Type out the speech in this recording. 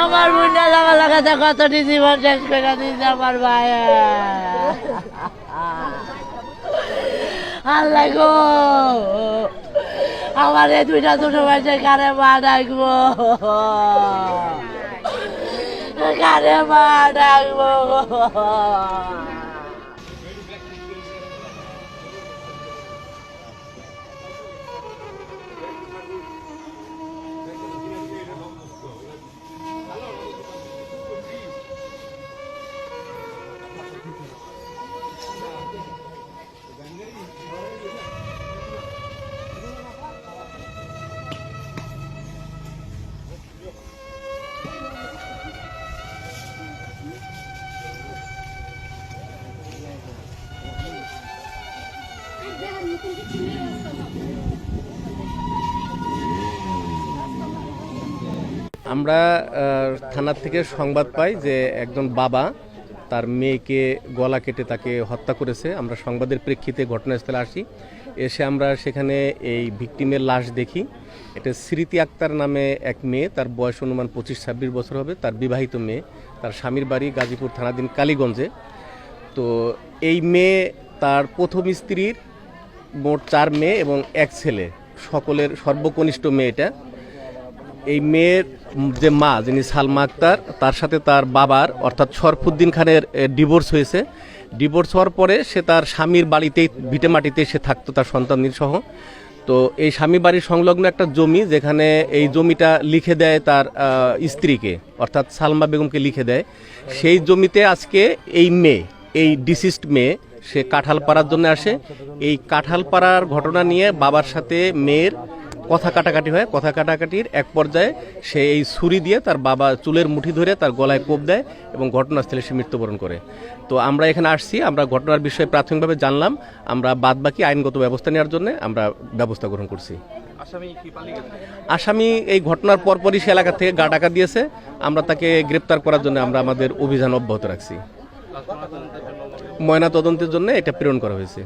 আমার মুন্ডা লাগা লাগাতে কত জীবন শেষ করে দিয়েছে আমার ভাই আল্লাহ গো। আমার এই দুইটা দুটো মাসে কারে মা ডাকবো? কারে মা ডাকবো আমরা থানার থেকে সংবাদ পাই যে একজন বাবা তার মেয়েকে গলা কেটে তাকে হত্যা করেছে। আমরা সংবাদের প্রেক্ষিতে ঘটনাস্থলে আসি। এসে আমরা সেখানে এই ভিকটিমের লাশ দেখি। এটা স্মৃতি আক্তার নামে এক মেয়ে, তার বয়স অনুমান পঁচিশ ছাব্বিশ বছর হবে। তার বিবাহিত মেয়ে, তার স্বামীর বাড়ি গাজীপুর থানাধীন কালীগঞ্জে। তো এই মেয়ে, তার প্রথম স্ত্রীর মোট চার মেয়ে এবং এক ছেলে। সকলের সর্বকনিষ্ঠ মেয়েটা এই মেয়ের যে মা, যিনি সালমা আক্তার, তার সাথে তার বাবার, অর্থাৎ শরফুদ্দিন খানের ডিভোর্স হয়েছে। ডিভোর্স হওয়ার পরে সে তার স্বামীর বাড়িতেই, ভিটে মাটিতে সে থাকতো, তার সন্তানদের সহ তো এই স্বামী বাড়ির সংলগ্ন একটা জমি, যেখানে এই জমিটা লিখে দেয় তার স্ত্রীকে, অর্থাৎ সালমা বেগমকে লিখে দেয়। সেই জমিতে আজকে এই মেয়ে, এই ডিসিস্ট মেয়ে, সে কাঁঠাল পাড়ার জন্য আসে। এই কাঁঠাল পাড়ার ঘটনা নিয়ে বাবার সাথে মেয়ের কথা কাটাকাটি হয় কথা কাটাকাটির এক পর্যায়ে সে এই ছুরি দিয়ে তার বাবা চুলের মুঠি ধরে তার গলায় কোপ দেয় এবং ঘটনাস্থলে সে মৃত্যুবরণ করে। তো আমরা এখানে আসছি আমরা ঘটনার বিষয়ে প্রাথমিকভাবে জানলাম আমরা বাদবাকি আইনগত ব্যবস্থা নেওয়ার জন্য আমরা ব্যবস্থা গ্রহণ করছি। আসামি এই ঘটনার পরপরই সে এলাকা থেকে গা ডাকা দিয়েছে আমরা তাকে গ্রেপ্তার করার জন্য আমরা আমাদের অভিযান অব্যাহত রাখছি। ময়না তদন্তের জন্য এটা প্রেরণ করা হয়েছে।